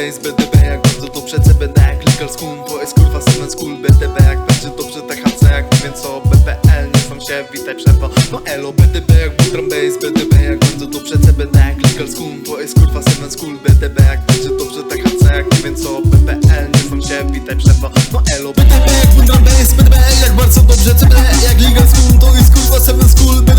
bass, BDB jak bardzo dobrze CBD jak legal school. To jest kurwa semen school BDB jak będzie dobrze THC jak nie wiem co BPL nie znam się, witaj przepo No elo BDB jak był drum bass, BDB jak bardzo dobrze CBD jak legal school. To jest kurwa semen school BDB jak będzie dobrze THC jak nie wiem co BPL nie znam się, witaj przepo No elo BDB jak był drum bass, BDB jak bardzo dobrze CBD jak legal school. To jest kurwa semen school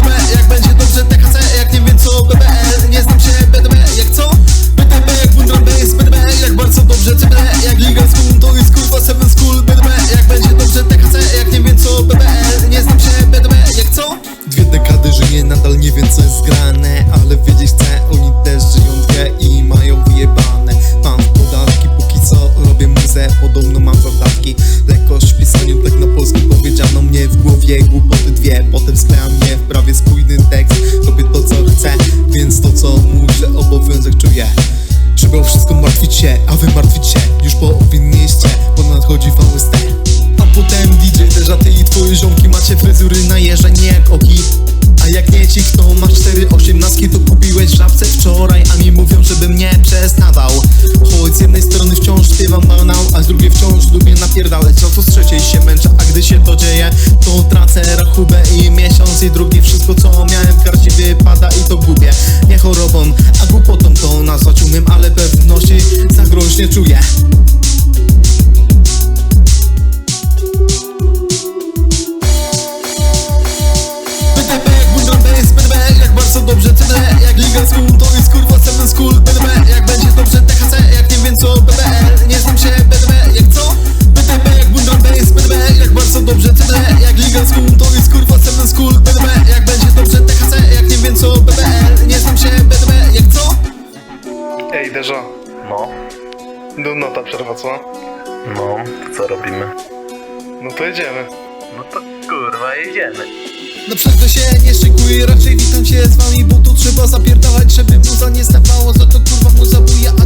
mam zawdatki lekkość w pisaniu tak na polskim powiedziano mnie w głowie głupoty dwie. Potem sklejam je w prawie spójny tekst. Robię to co chcę więc to co muszę obowiązek czuję. Trzeba o wszystko martwić się, a wy martwić się. Już powinniście, bo nadchodzi VST A potem DJ też, a ty i twoje ziomki macie fryzury na jeżenie jak oki. A jak nie ci kto masz 4 osiemnastki to kupiłeś żabce wczoraj A mi mówią, żebym nie przestawał. Choć z jednej strony wciąż śpiewam banał A z drugiej wciąż napierdalać Co z trzeciej się męczę, a gdy się to dzieje To tracę rachubę i miesiąc i drugi. Wszystko co miałem w garści wypada i to gubię. Nie chorobą, a głupotą to nazwać umiem Ale pewności za groź nie czuję papieża. No, Dumnota przerwa, co? no, to co robimy? No to jedziemy. No to kurwa jedziemy. No Na przerwę się nie szykuję, raczej witam się z wami, bo tu trzeba zapierdalać, żeby muza nie stawało, za to kurwa muza buja, a